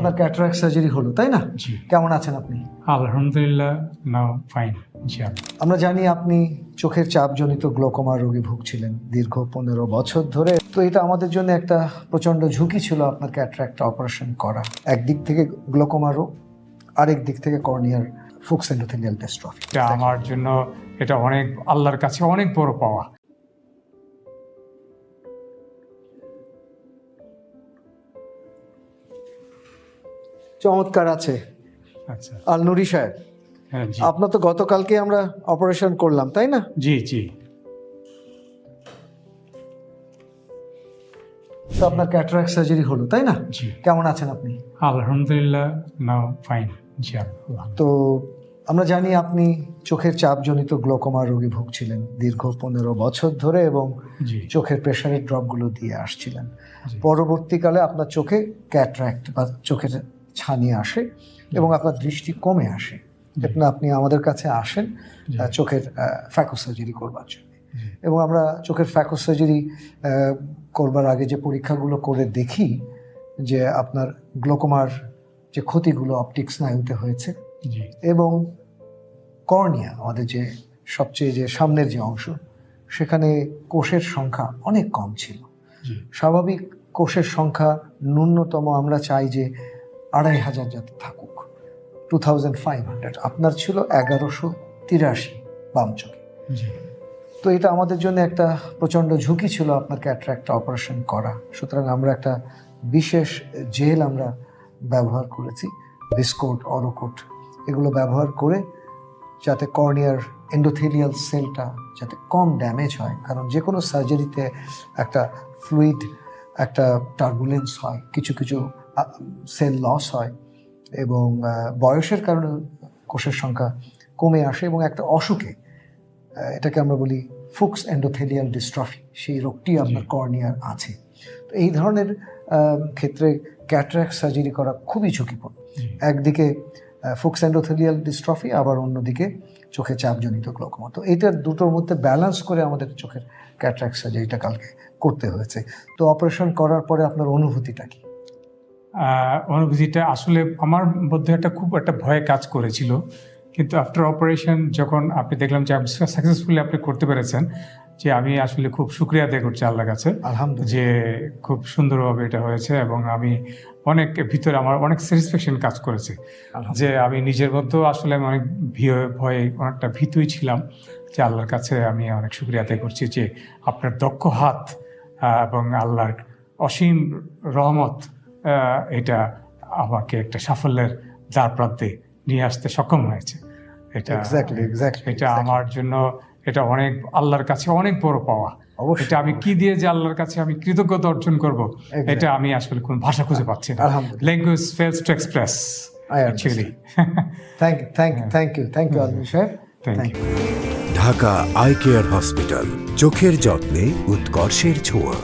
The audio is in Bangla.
আপনার ক্যাটারাক্ট সার্জারি হলো তাই না? কেমন আছেন আপনি? আলহামদুলিল্লাহ নাও ফাইন জি আমরা জানি আপনি চোখের চাপজনিত গ্লোকোমা রোগে ভুগছিলেন দীর্ঘ পনেরো বছর ধরে। তো এটা আমাদের জন্য একটা প্রচণ্ড ঝুঁকি ছিল আপনার ক্যাটারাক্ট অপারেশন করা। একদিক থেকে গ্লোকোমা রোগ আরেক দিক থেকে কর্নিয়ার ফুকস এন্ডোথেলিয়াল ডেস্ট্রফি এটা আমার জন্য এটা অনেক আল্লাহর কাছে অনেক বড় পাওয়া। চমৎকার আছে। আচ্ছা। আল নুরি সাহেব হ্যাঁ জি। আপনার তো গতকালকে আমরা অপারেশন করলাম তাই না? জি জি। তো আপনার ক্যাটারাক্ট সার্জারি হলো তাই না? জি। কেমন আছেন আপনি? আলহামদুলিল্লাহ নাও ফাইন জি আলহামদুলিল্লাহ তো আমরা জানি আপনি চোখের চাপজনিত গ্লোকোমা রোগে ভুগছিলেন দীর্ঘ পনেরো বছর ধরে এবং জি। চোখের প্রেশারের ড্রপগুলো দিয়ে আসছিলেন। পরবর্তীকালে আপনার চোখে ক্যাট্রাক্ট বা চোখের ছানি আসে এবং আপনার দৃষ্টি কমে আসে। এখন আপনি আমাদের কাছে আসেন। চোখের সার্জারি করবার জন্য। এবং আমরা চোখের সার্জারি করবার আগে যে পরীক্ষাগুলো করে দেখি যে আপনার গ্লোকোমার যে ক্ষতিগুলো অপটিক স্নায়ুতে হয়েছে এবং কর্নিয়া আমাদের যে সবচেয়ে যে সামনের যে অংশ সেখানে কোষের সংখ্যা অনেক কম ছিল। স্বাভাবিক কোষের সংখ্যা ন্যূনতম আমরা চাই যে আড়াই হাজার যাতে থাকুক। টু থাউজেন্ড ফাইভ হান্ড্রেড আপনার ছিল এগারোশো তিরাশি বাম চোখে। জি। তো এটা আমাদের জন্য একটা প্রচণ্ড ঝুঁকি ছিল আপনার ক্যাট্রাক্টটা অপারেশন করা। সুতরাং আমরা একটা বিশেষ জেল আমরা ব্যবহার করেছি বিস্কোট অরোকোট এগুলো ব্যবহার করে যাতে কর্নিয়ার এন্ডোথেলিয়াল সেলটা যাতে কম ড্যামেজ হয়। কারণ যে কোনো সার্জারিতে একটা ফ্লুইড একটা টার্বুলেন্স হয়। কিছু কিছু সেল লস হয় এবং বয়সের কারণে কোষের সংখ্যা কমে আসে এবং একটা অসুখে এটাকে আমরা বলি ফুক্স এন্ডোথেলিয়াল ডিস্ট্রফি সেই রোগটি আপনার কর্নিয়ার আছে। তো এই ধরনের ক্ষেত্রে ক্যাটরাক্ট সার্জারি করা খুবই ঝুঁকিপূর্ণ। একদিকে ফুক্স এন্ডোথেলিয়াল ডিস্ট্রফি আবার অন্যদিকে চোখে চাপজনিত গ্লোকোমা তো এইটার দুটোর মধ্যে ব্যালেন্স করে আমাদের চোখের ক্যাটরাক্ট সার্জারিটা কালকে করতে হয়েছে। তো অপারেশন করার পরে আপনার অনুভূতিটা কি? অনুভূতিটা আসলে আমার মধ্যে একটা খুব একটা ভয় কাজ করেছিল। কিন্তু আফটার অপারেশন যখন আপনি দেখলাম যে সাকসেসফুলি আপনি করতে পেরেছেন যে আমি আসলে খুব শুক্রিয়া আদায় করছি আল্লাহর কাছে আলহামদুলিল্লাহ। যে খুব সুন্দরভাবে এটা হয়েছে এবং আমি অনেক ভিতরে আমার অনেক স্যাটিসফ্যাকশন কাজ করেছে। যে আমি নিজের মধ্যেও আসলে আমি অনেক ভীয় ভয়ে অনেকটা ভীতুই ছিলাম যে আল্লাহর কাছে আমি অনেক শুক্রিয়া আদায় করছি যে আপনার দক্ষ হাত এবং আল্লাহর অসীম রহমত এটা আমাকে একটা সাফল্যের দ্বার প্রান্তে নিয়ে আসতে সক্ষম হয়েছে। এটা এক্স্যাক্টলি এক্স্যাক্টলি এটা আমার জন্য এটা অনেক আল্লাহর কাছে অনেক বড় পাওয়া। এটা আমি কি দিয়ে যে আল্লাহর কাছে আমি কৃতজ্ঞতা অর্জন করব এটা আমি আসলে কোন ভাষা খুঁজে পাচ্ছি না। Language fails to express actually thank you thank you thank you thank you Alami Saheb thank thank you you Dhaka I care hospital চোখের যত্নে উৎকর্ষের ছোঁয়া।